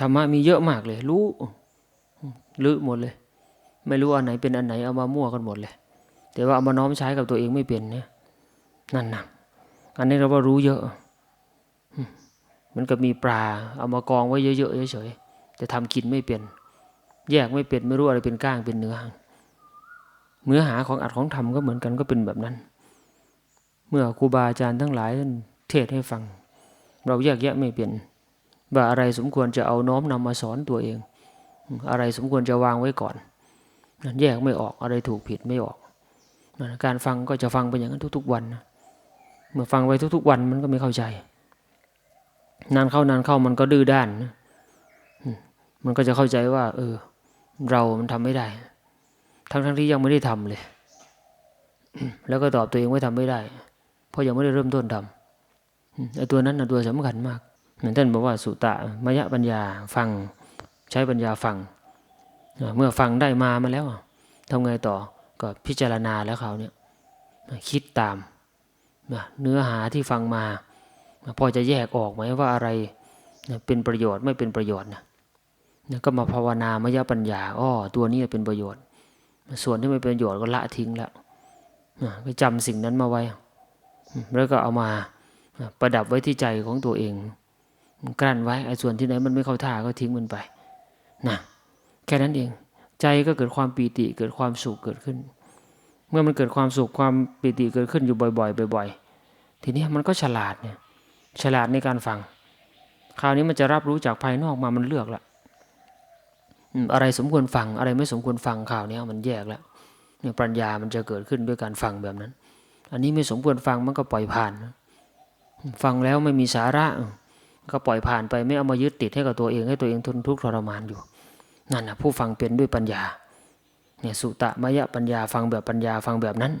ธรรมะมีเยอะมากเลย รู้ลือหมดเลย ไม่รู้อันไหนเป็นอันไหนเอามามั่วกันหมดเลย แต่ว่าเอามาน้อมใช้กับตัวเองไม่เป็นเนี่ยนั่นนะอันนี้เราว่ารู้เยอะมันก็มีปลา เอามากองไว้เยอะๆเฉยๆแต่ทำกินไม่เป็น แยกไม่เป็นไม่รู้อะไรเป็นก้างเป็นเนื้อเนื้อหาของอัดของทำก็เหมือนกันก็เป็นแบบนั้น เมื่อครูบาอาจารย์ทั้งหลายท่านเทศให้ฟัง เราแยกแยะไม่เป็น ว่าอะไรสมควรจะเอาน้อมนำมาสอนตัวเอง อะไรสมควรจะวางไว้ก่อนนั่นแยกไม่ออกอะไรถูกผิดไม่ออก การฟังก็จะฟังไปอย่างนั้นทุก ๆ วันเมื่อฟังไปทุก ๆ วันมันก็ไม่เข้าใจ นานเข้านานเข้ามันก็ดื้อด้านมันก็จะเข้าใจว่า เออ เรามันทำไม่ได้ ทั้งทั้งๆที่ยังไม่ได้ทำเลย แล้วก็ตอบตัวเองว่าทำไม่ได้ เพราะยังไม่ได้เริ่มต้นทำไอ้ตัวนั้นนะตัวสำคัญมาก เหมือนท่านบอกว่าสุตะมยปัญญาฟังใช้ปัญญาฟัง เมื่อฟังได้มามาแล้วทำไงต่อก็พิจารณาแล้วเขาเนี่ยคิดตามนะเนื้อหาที่ฟังมา พอจะแยกออกไหมว่าอะไรเป็นประโยชน์ไม่เป็นประโยชน์นะก็มาภาวนามยปัญญาอ้อตัวนี้เป็นประโยชน์ ส่วนที่ไม่เป็นประโยชน์ก็ละทิ้งแล้วนะก็จำสิ่งนั้นมาไว้ แล้วก็เอามาประดับไว้ที่ใจของตัวเอง กลั้นไว้ไอ้ส่วนที่ไหนมันไม่เข้าท่าก็ทิ้งมันไปนะแค่นั้นเอง ใจก็เกิดความปีติเกิดความสุขเกิดขึ้น เมื่อมันเกิดความสุขความปีติเกิดขึ้นอยู่บ่อย ๆ บ่อย ๆ ทีนี้มันก็ฉลาดเนี่ยฉลาดในการฟัง คราวนี้มันจะรับรู้จากภายนอกมามันเลือกละอะไรสมควรฟังอะไรไม่สมควรฟังข่าวนี้มันแยกแล้วเนี่ยปัญญามันจะเกิดขึ้นด้วยการฟังแบบนั้น อันนี้ไม่สมควรฟังมันก็ปล่อยผ่าน ฟังแล้วไม่มีสาระ ก็ปล่อยผ่านไปไม่เอามายึดติดให้กับตัวเองให้ตัวเองทนทุกข์ทรมานอยู่ นั่นนะผู้ฟังเป็นด้วยปัญญาเนี่ยสุตะมยะปัญญาฟังแบบปัญญาฟังแบบนั้น